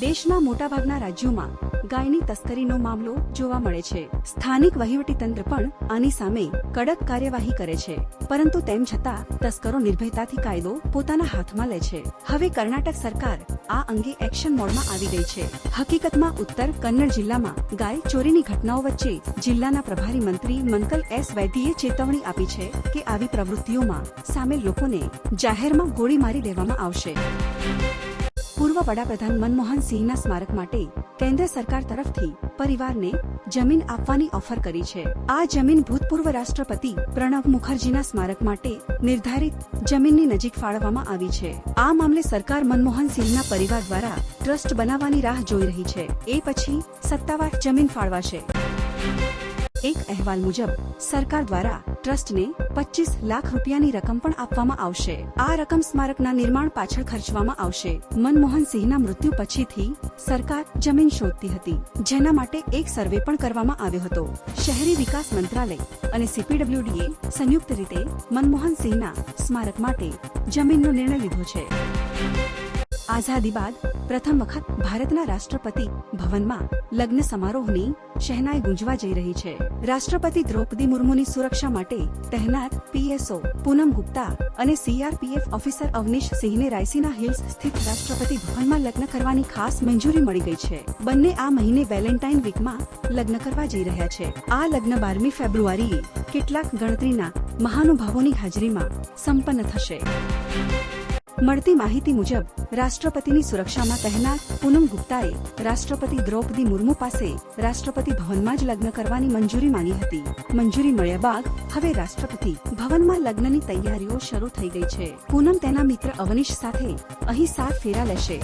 દેશના મોટાભાગના રાજ્યોમાં ગાયની તસ્કરીનો મામલો જોવા મળે છે. સ્થાનિક વહીવટીતંત્ર પણ આની સામે કડક કાર્યવાહી કરે છે. પરંતુ તેમ છતાં, તસ્કરો નિર્ભયતાથી કાયદો પોતાના હાથમાં લે છે. હવે કર્ણાટક સરકાર આ અંગે એક્શન મોડમાં આવી ગઈ છે. હકીકતમાં ઉત્તર કન્નડ જિલ્લામાં ગાય ચોરીની ઘટનાઓ વચ્ચે જિલ્લાના પ્રભારી મંત્રી મંકલ એસ વૈદ્યએ ચેતવણી આપી છે કે આવી પ્રવૃત્તિઓમાં સામેલ લોકોને જાહેરમાં ગોળી મારી દેવામાં આવશે. પૂર્વ વડાપ્રધાન મનમોહન સિંહના સ્મારક માટે કેન્દ્ર સરકાર તરફથી પરિવારને જમીન આપવાની ઓફર કરી છે. આ જમીન ભૂતપૂર્વ રાષ્ટ્રપતિ પ્રણવ મુખર્જીના સ્મારક માટે નિર્ધારિત જમીનની નજીક ફાળવવામાં આવી છે. આ મામલે સરકાર મનમોહન સિંહના પરિવાર દ્વારા ટ્રસ્ટ બનાવવાની રાહ જોઈ રહી છે. એ પછી સત્તાવાર જમીન ફાળવાશે. એક અહેવાલ મુજબ, સરકાર દ્વારા ટ્રસ્ટને પચીસ લાખ રૂપિયાની રકમ પણ આપવામાં આવશે. આ રકમ સ્મારકના નિર્માણ પાછળ ખર્ચવામાં આવશે. મનમોહન સિંહના મૃત્યુ પછીથી સરકાર જમીન શોધતી હતી, જેના માટે એક સર્વે પણ કરવામાં આવ્યો હતો. શહેરી વિકાસ મંત્રાલય અને સીપીડબ્લ્યુડીએ સંયુક્ત રીતે મનમોહન સિંહના સ્મારક માટે જમીનનો નિર્ણય લીધો છે. આઝાદી બાદ પ્રથમ વખત ભારતના રાષ્ટ્રપતિ ભવનમાં લગ્ન સમારોહની શહેનાઈ ગુંજવા જઈ રહી છે. રાષ્ટ્રપતિ દ્રૌપદી મુર્મુની સુરક્ષા માટે તહેનાત પીએસઓ પૂનમ ગુપ્તા અને સીઆરપીએફ ઓફિસર અવનીશ સિંહને રાયસીના હિલ્સ સ્થિત રાષ્ટ્રપતિ ભવનમાં લગ્ન કરવાની ખાસ મંજૂરી મળી ગઈ છે. બંને આ મહિને વેલેન્ટાઇન વીકમાં લગ્ન કરવા જઈ રહ્યા છે. આ લગ્ન બારમી ફેબ્રુઆરીએ કેટલાક ગણતરીના મહાનુભાવોની હાજરીમાં સંપન્ન થશે. મળતી માહિતી મુજબ, રાષ્ટ્રપતિની સુરક્ષામાં તહેનાત પૂનમ ગુપ્તાએ રાષ્ટ્રપતિ દ્રૌપદી મુર્મુ પાસે રાષ્ટ્રપતિ ભવનમાં જ લગ્ન કરવાની મંજૂરી માંગી હતી. મંજૂરી મળ્યા બાદ હવે રાષ્ટ્રપતિ ભવનમાં લગ્નની તૈયારીઓ શરૂ થઈ ગઈ છે. પૂનમ તેના મિત્ર અવનીશ સાથે અહીં સાત ફેરા લેશે.